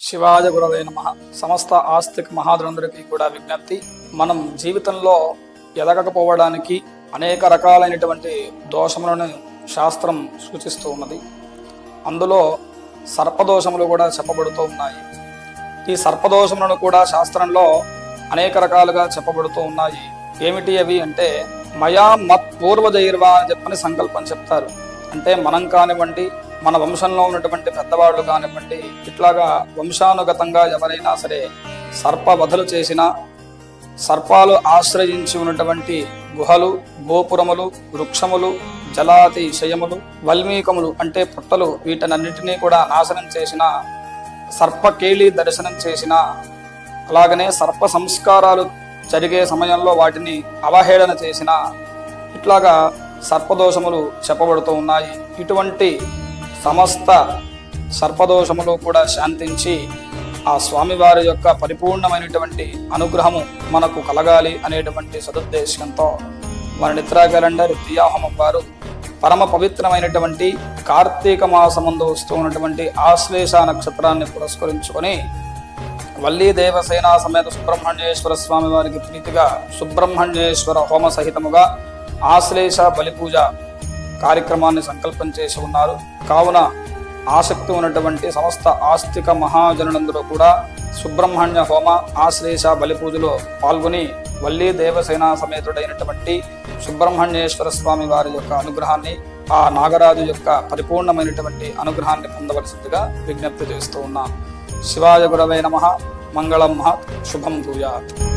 శివాజ గురవే నమ. సమస్త ఆస్తిక మహాదులందరికీ కూడా విజ్ఞప్తి. మనం జీవితంలో ఎదగకపోవడానికి అనేక రకాలైనటువంటి దోషములను శాస్త్రం సూచిస్తూ ఉన్నది. అందులో సర్పదోషములు కూడా చెప్పబడుతూ ఉన్నాయి. ఈ సర్పదోషములను కూడా శాస్త్రంలో అనేక రకాలుగా చెప్పబడుతూ ఉన్నాయి. ఏమిటి అవి అంటే మయా మత్ పూర్వజైర్వా అని చెప్పని సంకల్పం చెప్తారు. అంటే మనం కానివ్వండి మన వంశంలో ఉన్నటువంటి పెద్దవాళ్ళు కానివ్వండి ఇట్లాగా వంశానుగతంగా ఎవరైనా సరే సర్ప వధలు చేసినా సర్పాలు ఆశ్రయించి ఉన్నటువంటి గుహలు గోపురములు వృక్షములు జలాతిశయములు వల్మీకములు అంటే పుట్టలు వీటన్నిటినీ కూడా నాశనం చేసిన సర్పకేళి దర్శనం చేసిన అలాగనే సర్ప సంస్కారాలు జరిగే సమయంలో వాటిని అవహేళన చేసిన ఇట్లాగా సర్పదోషములు చెప్పబడుతూ ఉన్నాయి. ఇటువంటి సమస్త సర్పదోషములు కూడా శాంతించి ఆ స్వామివారి యొక్క పరిపూర్ణమైనటువంటి అనుగ్రహము మనకు కలగాలి అనేటువంటి సదుద్దేశంతో మన నిద్రా క్యాలెండర్ దియాహోమం వారు పరమ పవిత్రమైనటువంటి కార్తీక మాసమందు వస్తూ ఉన్నటువంటి ఆశ్లేష నక్షత్రాన్ని పురస్కరించుకొని వల్లీ దేవసేన సమేత సుబ్రహ్మణ్యేశ్వర స్వామి వారికి ప్రీతిగా సుబ్రహ్మణ్యేశ్వర హోమ సహితముగా ఆశ్లేష బలిపూజ కార్యక్రమాన్ని సంకల్పం చేసి ఉన్నారు. కావున ఆసక్తి ఉన్నటువంటి సమస్త ఆస్తిక మహాజనులందరూ కూడా సుబ్రహ్మణ్య హోమ ఆశ్లేష బలిపూజలో పాల్గొని వల్లీ దేవసేన సమేతుడైనటువంటి సుబ్రహ్మణ్యేశ్వర స్వామి వారి యొక్క అనుగ్రహాన్ని ఆ నాగరాజు యొక్క పరిపూర్ణమైనటువంటి అనుగ్రహాన్ని పొందవలసిందిగా విజ్ఞప్తి చేస్తూ ఉన్నాను శివాయ గురవే నమ. మంగళం మహత్ శుభం భూయాత్.